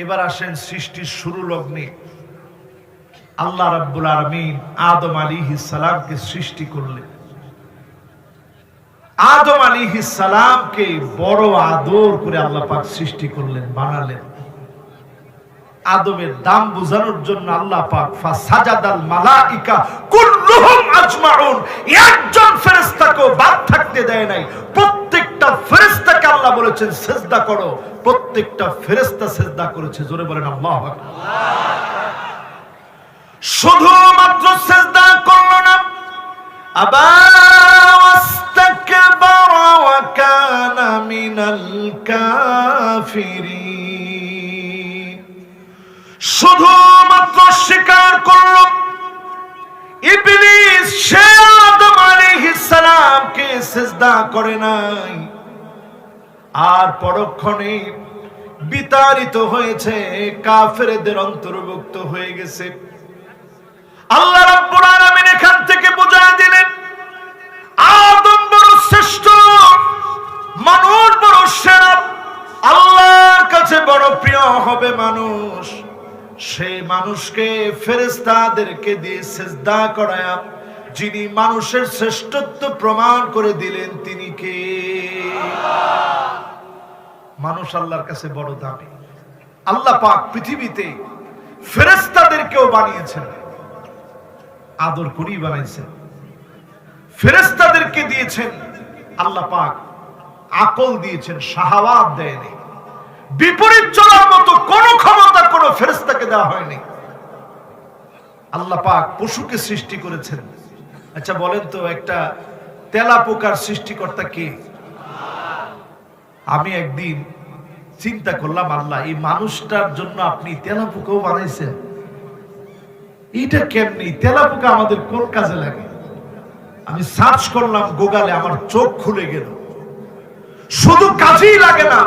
এবার আসেন সৃষ্টির শুরু লগ্নে। আল্লাহ রাব্বুল আলমিন আদম আলী সালামকে সৃষ্টি করলেন। আদম আলী সালামকে বড় আদর করে আল্লাহ পাক সৃষ্টি করলেন, বানালেন। আদমের দাম বোঝানোর জন্য আল্লাহ পাক ফাসাজাদাল মালাইকা কুল্লুহুম আজমাউন। একজন ফেরেশতাকেও বাদ থাকতে দেয় নাই। প্রত্যেকটা ফেরেস্তাকে আল্লাহ বলেছেন, সেজদা করো। প্রত্যেকটা ফেরেস্তা সেজদা করেছে, জোরে বলেন, আল্লাহ শুধুমাত্র সেজদা করল না, আবার শুধুমাত্র স্বীকার করল, ইবলিস সে আদম আলাইহিস সালামকে সিজদা করে নাই। আর পরক্ষণে বিতাড়িত হয়েছে, কাফেরদের অন্তর্ভুক্ত হয়ে গেছে। আল্লাহ রাব্বুল আলামিন এখান থেকে বোঝায় দিলেন, আদম বড় শ্রেষ্ঠ, মানুষ বড় সেরা, আল্লাহর কাছে বড় প্রিয় হবে মানুষ। সেই মানুষকে ফেরেস্তাদেরকে দিয়ে সেজদা করায়া যিনি মানুষের শ্রেষ্ঠত্ব প্রমাণ করে দিলেন, তিনি কে? মানুষ আল্লাহর কাছে বড় দামি। আল্লাহ পাক পৃথিবীতে ফেরেস্তাদেরকেও বানিয়েছেন। আদর করেই বানাইছেন। ফেরেস্তাদেরকে দিয়েছেন, আল্লাহ পাক আকল দিয়েছেন, শাহাওয়াত দেয়নি। বিপরীত চলার মতো কোন ক্ষমতা কোন ফেরেস্তাকে দেওয়া হয়নি। আল্লাহ পাক পশুকে সৃষ্টি করেছেন। আচ্ছা বলেন তো, একটা তেলা পোকার সৃষ্টিকর্তা কে? আমি একদিন চিন্তা করলাম, আল্লাহ, এই মানুষটার জন্য আপনি তেলা পোকাও বানাইছেন। এইটা কেমনি? তেলা পোকা আমাদের কোন কাজে লাগে? আমি সার্চ করলাম গুগলে, আমার চোখ খুলে গেল। শুধু কাজেই লাগে না,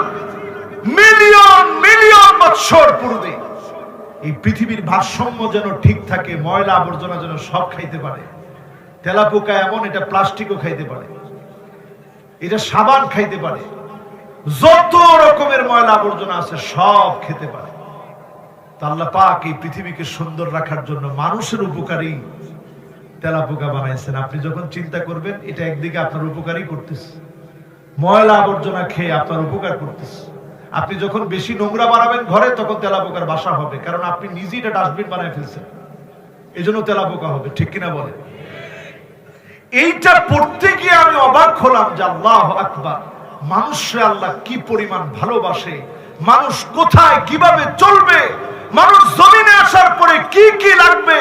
মিলিয়ন মিলিয়ন বৎসর পূর্বে এই পৃথিবীর ভারসাম্য যেন ঠিক থাকে, ময়লা আবর্জনা যেন সব খাইতে পারে। তেলাপোকা এমন, এটা প্লাস্টিকও খাইতে পারে। এটা সাবান খাইতে পারে। যত রকমের ময়লা আবর্জনা আছে, সব খেতে পারে। আল্লাহ পাক এই পৃথিবীকে সুন্দর রাখার জন্য মানুষের উপকারী তেলাপোকা বানাইছেন। আপনি যখন চিন্তা করবেন, এটা একদিকে আপনার উপকারই করতেছে। ময়লা আবর্জনা খেয়ে আপনার উপকার করতেছে। আপনি যখন বেশি নোংরা বানাবেন ঘরে, তখন তেলাপোকার বাসা হবে। কারণ আপনি নিজেই এটা ডাস্টবিন বানায় ফেলছেন। এই জন্য তেলাপোকা হবে, ঠিক কিনা বলে এইটা পড়তে গিয়ে আমি অবাক হলাম যে আল্লাহ আকবার। মানুষে আল্লাহ কি পরিমাণ ভালোবাসে? মানুষ কোথায়, কীভাবে চলবে? মানুষ জমিনে আসার পরে কি কি লাগবে?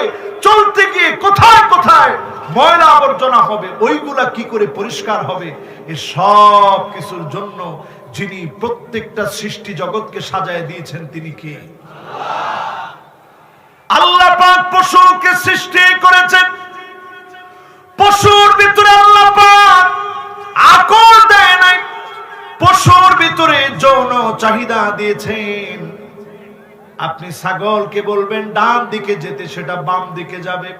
চলতে গিয়ে কোথায় কোথায়? ময়লা আবর্জনা হবে, ওইগুলা কি করে পরিষ্কার হবে? এ সব কিছুর জন্য যিনি প্রত্যেকটা সৃষ্টি জগৎকে সাজায় দিয়েছেন তিনি কে? আল্লাহ পাক পশুকে সৃষ্টি করেছেন পশুর ভিতরে আল্লাহ পাক আকল দেয় নাই পশুর ভিতরে যৌন চাহিদা দিয়েছেন। আপনি ছাগলকে বলবেন ডান দিকে যেতে সেটা বাম দিকে যাবে।